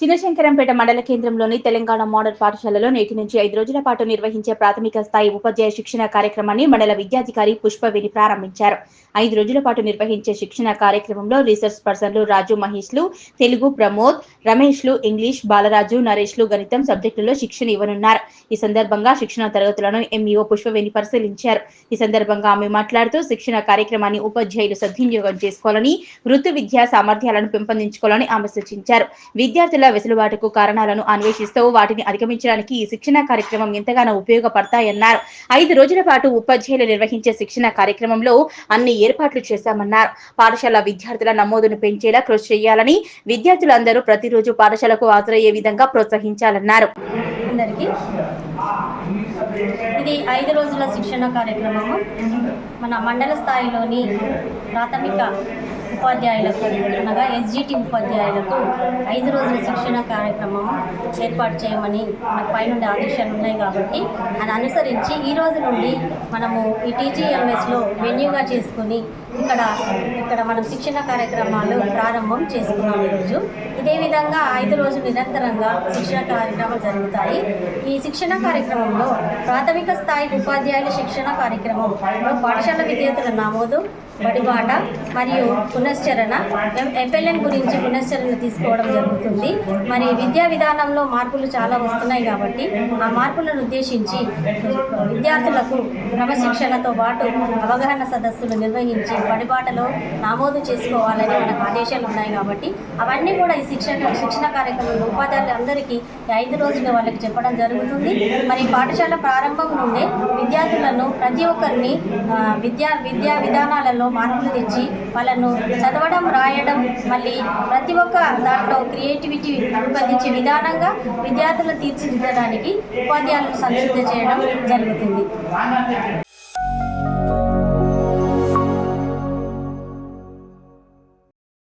చిన్నశంకరంపేట మండల కేంద్రంలోని తెలంగాణ మోడల్ పాఠశాలలో నేటి నుంచి ఐదు రోజుల పాటు నిర్వహించే ప్రాథమిక స్థాయి ఉపాధ్యాయ శిక్షణ కార్యక్రమాన్ని మండల విద్యాధికారి పుష్పవేణి ప్రారంభించారు. ఐదు రోజుల పాటు నిర్వహించే శిక్షణ కార్యక్రమంలో రీసెర్చ్ పర్సన్లు రాజు మహేష్లు తెలుగు ప్రమోద్ రమేష్లు ఇంగ్లీష్ బాలరాజు నరేష్లు గణితం సబ్జెక్టులో శిక్షణ ఇవ్వనున్నారు. ఈ సందర్భంగా శిక్షణ తరగతులను ఎంఈఓ పుష్పవేణి పరిశీలించారు. ఈ సందర్భంగా ఆమె మాట్లాడుతూ శిక్షణ కార్యక్రమాన్ని ఉపాధ్యాయులు సద్వినియోగం చేసుకోవాలని వృత్తి విద్యా సామర్థ్యాలను పెంపొందించుకోవాలని ఆమె సూచించారు. విద్యార్థుల వెసులుబాటుకు కారణాలను అన్వేషిస్తూ వాటిని అధిగమించడానికి ఈ శిక్షణ కార్యక్రమం ఎంతగానో ఉపయోగపడతాయన్నారు. ఐదు రోజుల పాటు ఉపాధ్యాయులు నిర్వహించే శిక్షణ కార్యక్రమంలో అన్ని ఏర్పాట్లు చేశామన్నారు. పాఠశాల విద్యార్థుల నమోదును పెంచేలా కృషి చేయాలని విద్యార్థులందరూ ప్రతిరోజు పాఠశాలకు హాజరయ్యే విధంగా ప్రోత్సహించాలన్నారు. అందరికీ ఇది ఐదు రోజుల శిక్షణ కార్యక్రమము. మన మండల స్థాయిలోని ప్రాథమిక ఉపాధ్యాయులకు అనగా ఎస్జిటి ఉపాధ్యాయులకు ఐదు రోజుల శిక్షణ కార్యక్రమం ఏర్పాటు చేయమని మనకు పైనుండి ఆదేశాలు ఉన్నాయి కాబట్టి అది అనుసరించి ఈ రోజు నుండి మనము ఈ టీజీఎంఎస్లో వెన్యూగా చేసుకుని ఇక్కడ ఇక్కడ మనం శిక్షణ కార్యక్రమాలు ప్రారంభం చేసుకున్నాం ఈరోజు ఇదే విధంగా ఐదు రోజులు నిరంతరంగా శిక్షణ కార్యక్రమాలు జరుగుతాయి. ఈ శిక్షణ కార్యక్రమంలో ప్రాథమిక స్థాయి ఉపాధ్యాయుల శిక్షణ కార్యక్రమం. పాఠశాల విద్యార్థుల నమోదు బడిబాట మరియు పునశ్చరణ. ఎఫ్ఎల్ఎన్ గురించి పునశ్చరణ తీసుకోవడం జరుగుతుంది. మరి విద్యా విధానంలో మార్పులు చాలా వస్తున్నాయి కాబట్టి ఆ మార్పులను ఉద్దేశించి విద్యార్థులకు క్రమశిక్షణతో పాటు అవగాహన సదస్సులు నిర్వహించి బడిబాటలో నమోదు చేసుకోవాలని మనకు ఆదేశాలు ఉన్నాయి కాబట్టి అవన్నీ కూడా ఈ శిక్షణ శిక్షణ కార్యక్రమంలో ఉపాధ్యాయులందరికీ అందరికీ ఐదు రోజులు వాళ్ళకి చెప్పడం జరుగుతుంది. మరి పాఠశాల ప్రారంభం నుండే విద్యార్థులను ప్రతి ఒక్కరిని విద్యా విద్యా విధానాలలో మార్పులు తెచ్చి వాళ్ళను చదవడం రాయడం మళ్ళీ ప్రతి ఒక్క దాంట్లో క్రియేటివిటీ రూపొందించే విధానంగా విద్యార్థులను తీర్చిదిద్దడానికి ఉపాధ్యాయులను సంసిద్ధ చేయడం జరుగుతుంది.